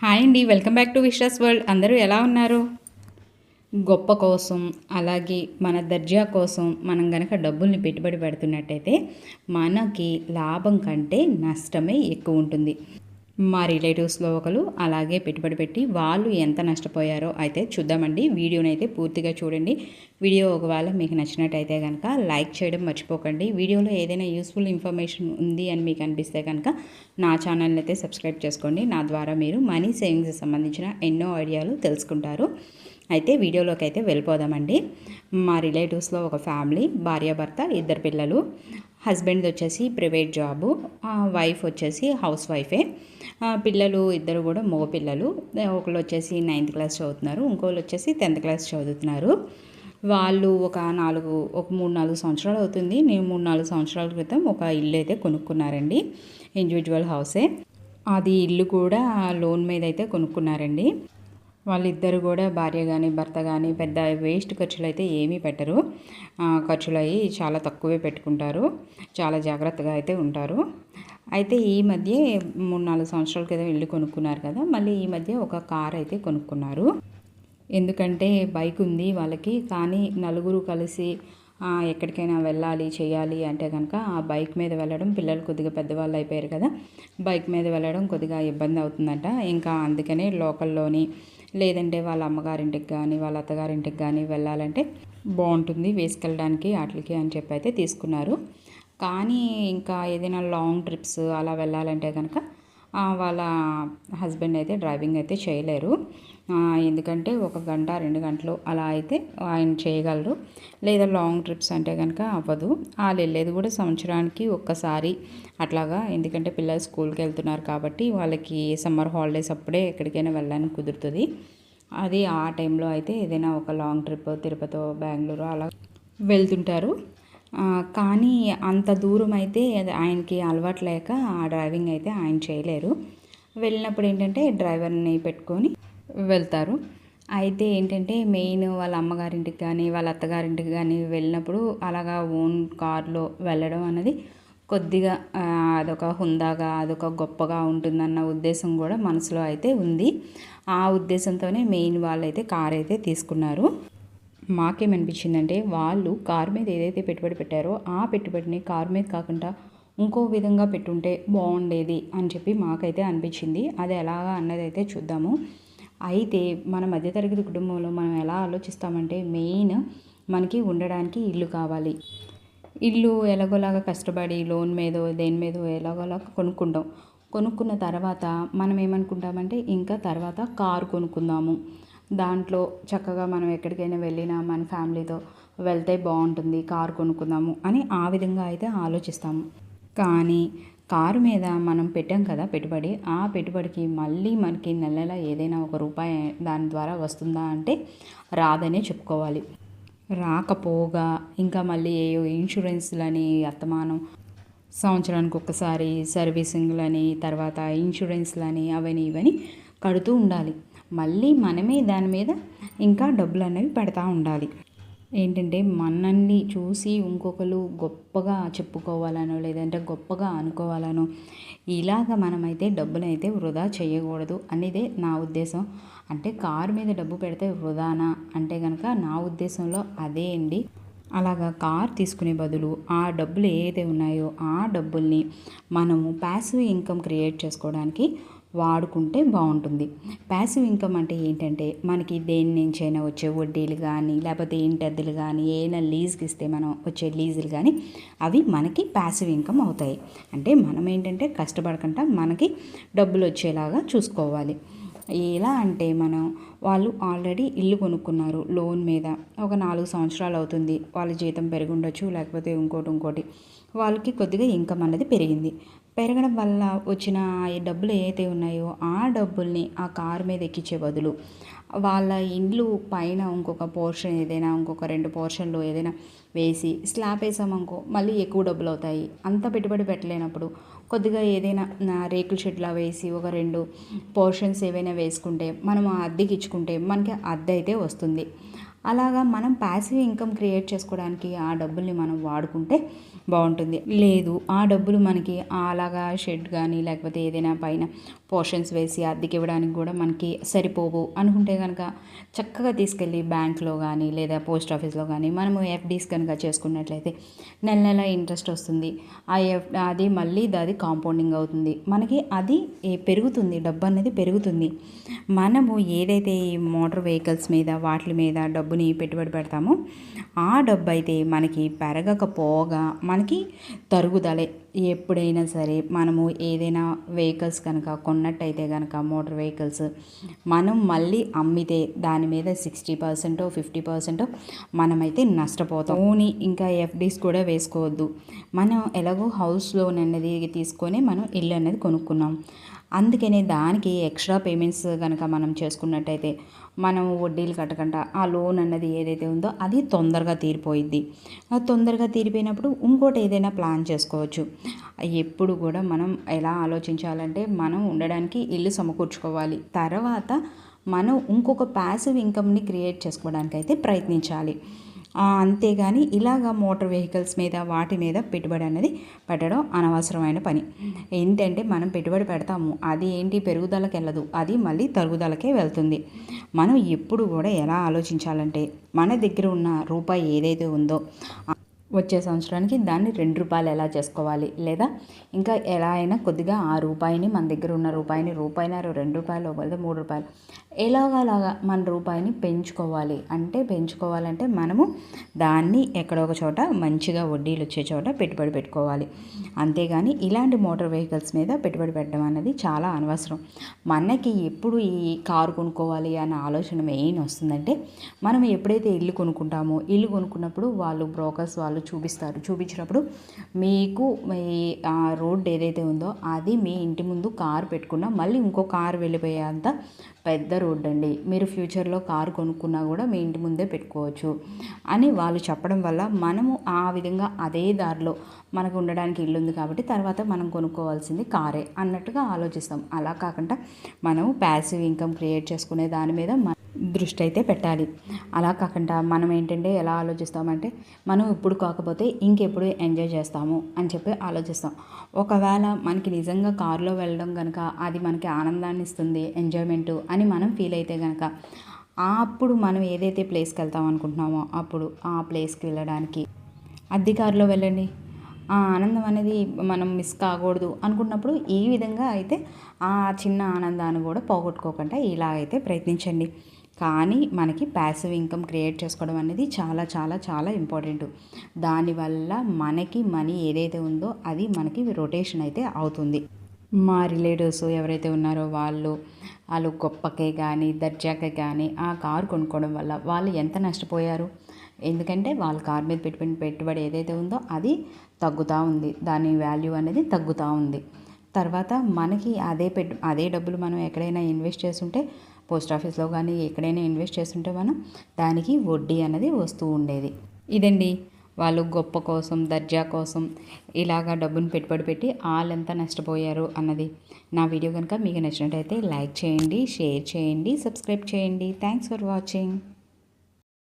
Hi అండి welcome back to Vishwas world. అందరూ ఎలా ఉన్నారు? గొప్ప కోసం అలాగే మన దర్జా కోసం మనం గనక డబ్బుల్ని పెట్టుబడి పెడుతున్నట్టయితే మనకి లాభం కంటే నష్టమే ఎక్కువ ఉంటుంది. మా రిలేటివ్స్లో ఒకరు అలాగే పెట్టుబడి పెట్టి వాళ్ళు ఎంత నష్టపోయారో అయితే చూద్దామండి. వీడియోని అయితే పూర్తిగా చూడండి. వీడియో ఒకవేళ మీకు నచ్చినట్టయితే కనుక లైక్ చేయడం మర్చిపోకండి. వీడియోలో ఏదైనా యూస్ఫుల్ ఇన్ఫర్మేషన్ ఉంది అని మీకు అనిపిస్తే కనుక నా ఛానల్ని అయితే సబ్స్క్రైబ్ చేసుకోండి. నా ద్వారా మీరు మనీ సేవింగ్స్ సంబంధించిన ఎన్నో ఐడియాలు తెలుసుకుంటారు. అయితే వీడియోలోకి అయితే వెళ్ళిపోదామండి. మా రిలేటివ్స్లో ఒక ఫ్యామిలీ భార్యాభర్త ఇద్దరు పిల్లలు. హస్బెండ్ది వచ్చేసి ప్రైవేట్ జాబు వైఫ్ వచ్చేసి హౌస్ వైఫే. పిల్లలు ఇద్దరు కూడా మగపిల్లలు ఒకళ్ళు వచ్చేసి నైన్త్ క్లాస్ చదువుతున్నారు ఇంకోళ్ళు వచ్చేసి టెన్త్ క్లాస్ చదువుతున్నారు. వాళ్ళు ఒక నాలుగు ఒక మూడు నాలుగు సంవత్సరాలు అవుతుంది. నేను మూడు నాలుగు సంవత్సరాల క్రితం ఒక ఇల్లు అయితే కొనుక్కున్నారండి ఇండివిజువల్ హౌసే అది ఇల్లు కూడా లోన్ మీద అయితే కొనుక్కున్నారండి. వాళ్ళిద్దరు కూడా భార్య కానీ భర్త కానీ పెద్ద వేస్ట్ ఖర్చులు అయితే ఏమీ పెట్టరు. ఖర్చులు అయ్యి చాలా తక్కువే పెట్టుకుంటారు. చాలా జాగ్రత్తగా అయితే ఉంటారు. అయితే ఈ మధ్య మూడు నాలుగు సంవత్సరాల క్రితం ఇల్లు కొనుక్కున్నారు కదా మళ్ళీ ఈ మధ్య ఒక కార్ అయితే కొనుక్కున్నారు. ఎందుకంటే బైక్ ఉంది వాళ్ళకి కానీ నలుగురు కలిసి ఎక్కడికైనా వెళ్ళాలి చేయాలి అంటే కనుక ఆ బైక్ మీద వెళ్ళడం పిల్లలు కొద్దిగా పెద్దవాళ్ళు అయిపోయారు కదా బైక్ మీద వెళ్ళడం కొద్దిగా ఇబ్బంది అవుతుందట. ఇంకా అందుకనే లోకల్లోని లేదంటే వాళ్ళ అమ్మగారింటికి కానీ వాళ్ళ అత్తగారింటికి కానీ వెళ్ళాలంటే బాగుంటుంది. వేసుకెళ్ళడానికి వాటికి అని చెప్పి అయితే తీసుకున్నారు. కానీ ఇంకా ఏదైనా లాంగ్ ట్రిప్స్ అలా వెళ్ళాలంటే కనుక వాళ్ళ హస్బెండ్ అయితే డ్రైవింగ్ అయితే చేయలేరు. ఎందుకంటే ఒక గంట రెండు గంటలు అలా అయితే ఆయన చేయగలరు. లేదా లాంగ్ ట్రిప్స్ అంటే కనుక అవ్వదు. వాళ్ళు వెళ్ళేది కూడా సంవత్సరానికి ఒక్కసారి అట్లాగా. ఎందుకంటే పిల్లలు స్కూల్కి వెళ్తున్నారు కాబట్టి వాళ్ళకి సమ్మర్ హాలిడేస్ అప్పుడే ఎక్కడికైనా వెళ్ళడానికి కుదురుతుంది. అది ఆ టైంలో అయితే ఏదైనా ఒక లాంగ్ ట్రిప్ తిరుపతి బెంగళూరు అలా వెళ్తుంటారు. కానీ అంత దూరం అయితే ఆయనకి అలవాటు లేక ఆ డ్రైవింగ్ అయితే ఆయన చేయలేరు. వెళ్ళినప్పుడు ఏంటంటే డ్రైవర్ని పెట్టుకొని వెళ్తారు. అయితే ఏంటంటే మెయిన్ వాళ్ళ అమ్మగారింటికి కానీ వాళ్ళ అత్తగారింటికి కానీ వెళ్ళినప్పుడు అలాగా ఓన్ కార్లో వెళ్ళడం అన్నది కొద్దిగా అదొక హుందాగా అదొక గొప్పగా ఉంటుందన్న ఉద్దేశం కూడా మనసులో అయితే ఉంది. ఆ ఉద్దేశంతోనే మెయిన్ వాళ్ళైతే కార్ అయితే తీసుకున్నారు. మాకేమనిపించిందంటే వాళ్ళు కారు మీద ఏదైతే పెట్టుబడి పెట్టారో ఆ పెట్టుబడిని కారు మీద కాకుండా ఇంకో విధంగా పెట్టుంటే బాగుండేది అని చెప్పి మాకైతే అనిపించింది. అది ఎలాగా అన్నది అయితే చూద్దాము. అయితే మన మధ్యతరగతి కుటుంబంలో మనం ఎలా ఆలోచిస్తామంటే మెయిన్ మనకి ఉండడానికి ఇల్లు కావాలి. ఇల్లు ఎలాగోలాగా కష్టపడి లోన్ మీదో దేని మీదో ఎలాగోలాగా కొనుక్కుంటాం. కొనుక్కున్న తర్వాత మనం ఏమనుకుంటామంటే ఇంకా తర్వాత కారు కొనుక్కుందాము. దాంట్లో చక్కగా మనం ఎక్కడికైనా వెళ్ళినా మన ఫ్యామిలీతో వెళ్తే బాగుంటుంది కారు కొనుక్కుందాము అని ఆ విధంగా అయితే ఆలోచిస్తాము. కానీ కారు మీద మనం పెట్టాం కదా పెట్టుబడి ఆ పెట్టుబడికి మళ్ళీ మనకి నెల నెల ఏదైనా ఒక రూపాయి దాని ద్వారా వస్తుందా అంటే రాదనే చెప్పుకోవాలి. రాకపోగా ఇంకా మళ్ళీ ఏయో ఇన్సూరెన్స్లని అత్తమానం సంవత్సరానికి ఒక్కసారి సర్వీసింగ్లని తర్వాత ఇన్సూరెన్స్లని అవని ఇవని కడుతూ ఉండాలి. మళ్ళీ మనమే దాని మీద ఇంకా డబ్బులు అనేవి పెడతా ఉండాలి. ఏంటంటే మనల్ని చూసి ఇంకొకరు గొప్పగా చెప్పుకోవాలనో లేదంటే గొప్పగా అనుకోవాలనో ఇలాగ మనమైతే డబ్బులైతే వృధా చేయకూడదు అనేదే నా ఉద్దేశం. అంటే కారు మీద డబ్బు పెడితే వృధానా? అంటే కనుక నా ఉద్దేశంలో అదే అండి. అలాగా కార్ తీసుకునే బదులు ఆ డబ్బులు ఏదైతే ఉన్నాయో ఆ డబ్బుల్ని మనము ప్యాసివ్ ఇన్కమ్ క్రియేట్ చేసుకోవడానికి వాడుకుంటే బాగుంటుంది. ప్యాసివ్ ఇన్కమ్ అంటే ఏంటంటే మనకి దేని నుంచైనా వచ్చే వడ్డీలు కానీ లేకపోతే ఇంటద్దెలు కానీ ఏదైనా లీజ్కి ఇస్తే మనం వచ్చే లీజులు కానీ అవి మనకి ప్యాసివ్ ఇన్కమ్ అవుతాయి. అంటే మనం ఏంటంటే కష్టపడకుండా మనకి డబ్బులు వచ్చేలాగా చూసుకోవాలి. ఎలా అంటే మనం వాళ్ళు ఆల్రెడీ ఇల్లు కొనుక్కున్నారు లోన్ మీద ఒక నాలుగు సంవత్సరాలు అవుతుంది. వాళ్ళ జీతం పెరిగి ఉండొచ్చు లేకపోతే ఇంకోటి ఇంకోటి. వాళ్ళకి కొద్దిగా ఇన్కమ్ అనేది పెరిగింది. పెరగడం వల్ల వచ్చిన ఈ డబ్బులు ఏవైతే ఉన్నాయో ఆ డబ్బుల్ని ఆ కారు మీద ఎక్కించే బదులు వాళ్ళ ఇండ్లు పైన ఇంకొక పోర్షన్ ఏదైనా ఇంకొక రెండు పోర్షన్లు ఏదైనా వేసి స్లాబ్ వేసామనుకో మళ్ళీ ఎక్కువ డబ్బులు అవుతాయి. అంత పెట్టుబడి పెట్టలేనప్పుడు కొద్దిగా ఏదైనా రేకుల షెడ్లా వేసి ఒక రెండు పోర్షన్స్ ఏవైనా వేసుకుంటే మనం అద్దెకి ఇచ్చుకుంటే మనకి అద్దె అయితే వస్తుంది. అలాగా మనం ప్యాసివ్ ఇన్కమ్ క్రియేట్ చేసుకోవడానికి ఆ డబ్బుల్ని మనం వాడుకుంటే బాగుంటుంది. లేదు ఆ డబ్బులు మనకి అలాగా షెడ్ కానీ లేకపోతే ఏదైనా పైన పోర్షన్స్ వేసి అద్దెకి ఇవ్వడానికి కూడా మనకి సరిపోవు అనుకుంటే కనుక చక్కగా తీసుకెళ్ళి బ్యాంక్లో కానీ లేదా పోస్ట్ ఆఫీస్లో కానీ మనము ఎఫ్డీస్ కనుక చేసుకున్నట్లయితే నెల నెల ఇంట్రెస్ట్ వస్తుంది. ఆ ఎఫ్ అది మళ్ళీ అది కాంపౌండింగ్ అవుతుంది. మనకి అది పెరుగుతుంది. డబ్బు అనేది పెరుగుతుంది. మనము ఏదైతే ఈ మోటార్ వెహికల్స్ మీద వాటి మీద డబ్బుని పెట్టుబడి పెడతామో ఆ డబ్బు అయితే మనకి పెరగకపోగా మనకి తరుగుదలే. ఎప్పుడైనా సరే మనము ఏదైనా వెహికల్స్ కనుక కొన్నట్టయితే కనుక మోటార్ వెహికల్స్ మనం మళ్ళీ అమ్మితే దాని మీద సిక్స్టీ పర్సెంట్ ఫిఫ్టీ పర్సెంట్ మనమైతే నష్టపోతాం. ఓని ఇంకా ఎఫ్డీస్ కూడా వేసుకోవద్దు. మనం ఎలాగో హౌస్ లోన్ అనేది తీసుకొని మనం ఇల్లు అనేది కొనుక్కున్నాం. అందుకనే దానికి ఎక్స్ట్రా పేమెంట్స్ కనుక మనం చేసుకున్నట్టయితే మనం వడ్డీలు కట్టకుండా ఆ లోన్ అన్నది ఏదైతే ఉందో అది తొందరగా తీరిపోయిద్ది. ఆ తొందరగా తీరిపోయినప్పుడు ఇంకోటి ఏదైనా ప్లాన్ చేసుకోవచ్చు. ఎప్పుడు కూడా మనం ఎలా ఆలోచించాలంటే మనం ఉండడానికి ఇల్లు సమకూర్చుకోవాలి. తర్వాత మనం ఇంకొక ప్యాసివ్ ఇన్కమ్ని క్రియేట్ చేసుకోవడానికి అయితే ప్రయత్నించాలి. అంతేగాని ఇలాగా మోటార్ వెహికల్స్ మీద వాటి మీద పెట్టుబడి అనేది పెట్టడం అనవసరమైన పని. ఏంటంటే మనం పెట్టుబడి పెడతాము అది ఏంటి పెరుగుదలకు వెళ్ళదు అది మళ్ళీ తరుగుదలకే వెళ్తుంది. మనం ఎప్పుడు కూడా ఎలా ఆలోచించాలంటే మన దగ్గర ఉన్న రూపాయి ఏదైతే ఉందో వచ్చే సంవత్సరానికి దాన్ని రెండు రూపాయలు ఎలా చేసుకోవాలి? లేదా ఇంకా ఎలా అయినా కొద్దిగా ఆ రూపాయిని మన దగ్గర ఉన్న రూపాయిని రూపాయినారు రెండు రూపాయలు లేదా మూడు రూపాయలు ఎలాగలాగా మన రూపాయిని పెంచుకోవాలి? అంటే పెంచుకోవాలంటే మనము దాన్ని ఎక్కడో ఒక చోట మంచిగా వడ్డీలు వచ్చే చోట పెట్టుబడి పెట్టుకోవాలి. అంతేగాని ఇలాంటి మోటార్ వెహికల్స్ మీద పెట్టుబడి పెట్టడం అనేది చాలా అనవసరం. మనకి ఎప్పుడు ఈ కారు కొనుక్కోవాలి అనే ఆలోచన మెయిన్ వస్తుందంటే మనం ఎప్పుడైతే ఇల్లు కొనుక్కుంటామో ఇల్లు కొనుక్కున్నప్పుడు వాళ్ళు బ్రోకర్స్ వాళ్ళు చూపిస్తారు. చూపించినప్పుడు మీకు మీ రోడ్ ఏదైతే ఉందో అది మీ ఇంటి ముందు కారు పెట్టుకున్నా మళ్ళీ ఇంకో కారు వెళ్ళిపోయేంత పెద్ద రోడ్ అండి మీరు ఫ్యూచర్లో కారు కొనుక్కున్నా కూడా మీ ఇంటి ముందే పెట్టుకోవచ్చు. అని వాళ్ళు చెప్పడం వల్ల మనము ఆ విధంగా అదే దారిలో మనకు ఉండడానికి ఇల్లు ఉంది కాబట్టి తర్వాత మనం కొనుక్కోవాల్సింది కారే అన్నట్టుగా ఆలోచిస్తాం. అలా కాకుండా మనము ప్యాసివ్ ఇన్కమ్ క్రియేట్ చేసుకునే దాని మీద మన దృష్టి అయితే పెట్టాలి. అలా కాకుండా మనం ఏంటంటే ఎలా ఆలోచిస్తామంటే మనం ఇప్పుడు కాకపోతే ఇంకెప్పుడు ఎంజాయ్ చేస్తాము అని చెప్పి ఆలోచిస్తాం. ఒకవేళ మనకి నిజంగా కారులో వెళ్ళడం కనుక అది మనకి ఆనందాన్ని ఇస్తుంది ఎంజాయ్మెంట్ అని మనం ఫీల్ అయితే కనుక అప్పుడు మనం ఏదైతే ప్లేస్కి వెళ్తాం అనుకుంటున్నామో అప్పుడు ఆ ప్లేస్కి వెళ్ళడానికి. అద్దె కారులో వెళ్ళండి. ఆ ఆనందం అనేది మనం మిస్ కాకూడదు అనుకున్నప్పుడు ఈ విధంగా అయితే ఆ చిన్న ఆనందాన్ని కూడా పోగొట్టుకోకుండా ఇలా అయితే ప్రయత్నించండి. కానీ మనకి ప్యాసివ్ ఇన్కమ్ క్రియేట్ చేసుకోవడం అనేది చాలా చాలా చాలా ఇంపార్టెంట్ దానివల్ల మనకి మనీ ఏదైతే ఉందో అది మనకి రొటేషన్ అయితే అవుతుంది. మా రిలేటివ్స్ ఎవరైతే ఉన్నారో వాళ్ళు వాళ్ళు గొప్పకే కానీ దర్జాకే కానీ ఆ కారు కొనుక్కోవడం వల్ల వాళ్ళు ఎంత నష్టపోయారు? ఎందుకంటే వాళ్ళ కార్ మీద పెట్టుబడి పెట్టుబడి ఏదైతే ఉందో అది తగ్గుతూ ఉంది. దాని వాల్యూ అనేది తగ్గుతూ ఉంది. తర్వాత మనకి అదే పెట్టు అదే డబ్బులు మనం ఎక్కడైనా ఇన్వెస్ట్ చేస్తుంటే పోస్ట్ ఆఫీస్లో కానీ ఎక్కడైనా ఇన్వెస్ట్ చేస్తుంటే మనం దానికి వడ్డీ అనేది వస్తూ ఉండేది. ఇదండి. వాళ్ళు గొప్ప కోసం దర్జా కోసం ఇలాగా డబ్బును పెట్టుబడి పెట్టి వాళ్ళు నష్టపోయారు అన్నది. నా వీడియో కనుక మీకు నచ్చినట్టయితే లైక్ చేయండి షేర్ చేయండి సబ్స్క్రైబ్ చేయండి. Thanks for watching.